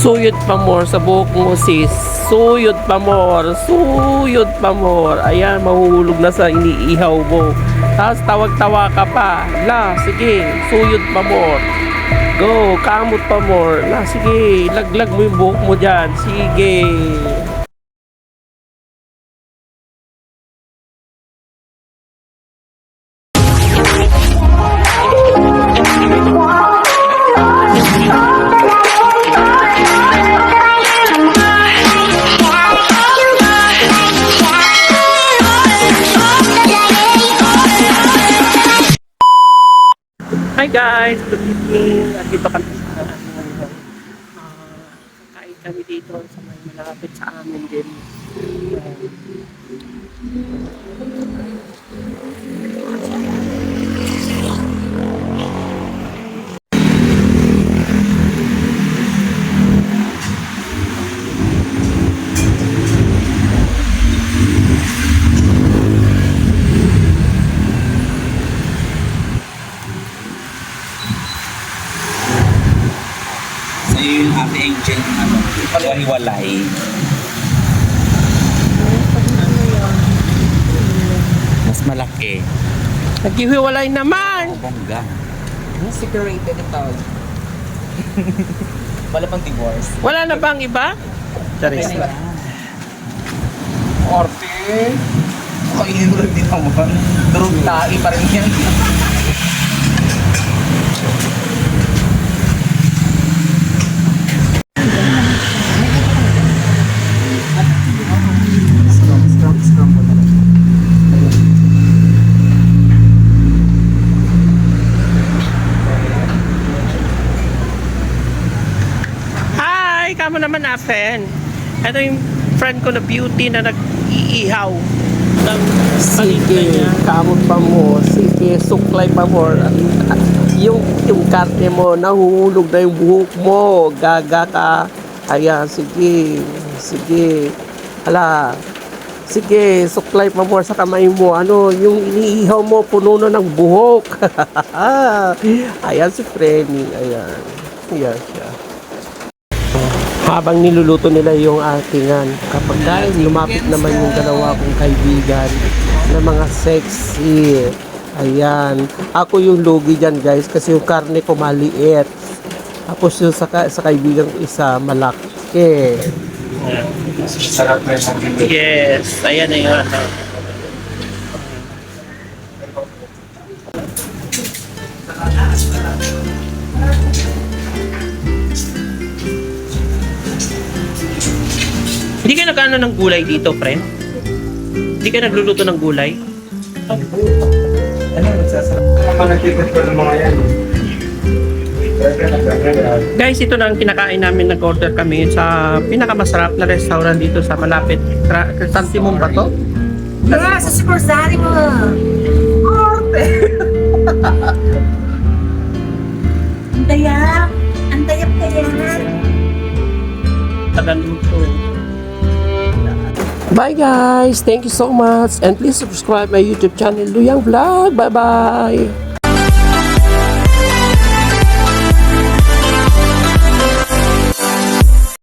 Suyod pa more sa buhok mo sis. Suyod pa more. Suyod pa more. Ayan, mahuhulog na sa iniihaw mo. Tapos tawag-tawa ka pa. La, sige, suyod pa more. Go, kamot pa more. La, sige, laglag mo yung buhok mo dyan. Sige. Hi guys, good evening. At dito kami sa ano, ah, kain kami dito sa may malapit sa amin din. Sa'yo yung happy angel ano, pagwahiwalay. Mas malaki. Naghihiwalay naman! Bongga. Separated ito. Wala pang divorce. Wala na bang iba? Charis. Orte! Kainin mo lang din naman. Durog tae pa rin yan. Hi! Kamo naman asen. Ito yung friend ko na beauty na nag-iihaw ng paninda niya. kamot pa mo. Sige, suklay pa mo. Yung, yung karte mo, nahuhulog na yung buhok mo. Gaga ka. Ayan, sige. Sige. Ala. Sige, suklay pa mo sa kamay mo. Ano, yung iniihaw mo, puno na ng buhok. Ayan si Frenny. Ayan. Ayan siya habang niluluto nila yung atingan. Kapag dahil lumapit naman yung dalawa kong kaibigan na mga sexy. Ayan. Ako yung lugi dyan guys kasi yung karne ko maliit. Tapos yung sa, ka- sa kaibigan ko isa malaki. Sarap na yung Yes. Ayan na yun. Ka nagkano ng gulay dito, friend? Hindi ka nagluluto ng gulay? Ano magsasarap? Panagkikot ko ng mga yan. Guys, ito na ang kinakain namin. Nag-order kami sa pinakamasarap na restaurant dito sa malapit. Crisantimum ba to? Yeah, sa Super Zari mo. Arte. Ang dayap. Ang dayap kaya. Tagaluto. Bye guys! Thank you so much and please subscribe my YouTube channel Luyang Vlog. Bye bye!